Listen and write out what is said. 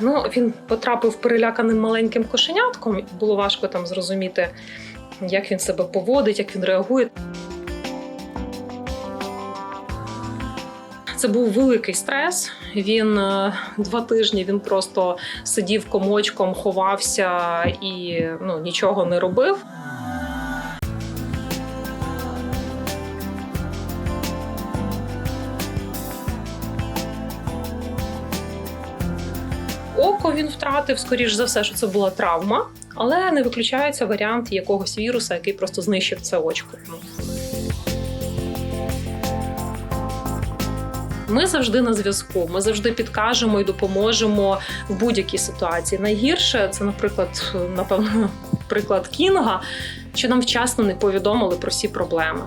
Ну, він потрапив переляканим маленьким кошенятком. і Було важко там зрозуміти, як він себе поводить, як він реагує. Це був великий стрес. Він е, два тижні він просто сидів комочком, ховався і ну, нічого не робив. Око він втратив, скоріш за все, що це була травма, але не виключається варіант якогось віруса, який просто знищив це очко. Ми завжди на зв'язку. Ми завжди підкажемо і допоможемо в будь-якій ситуації. Найгірше це, наприклад, напевно, приклад Кінга, що нам вчасно не повідомили про всі проблеми.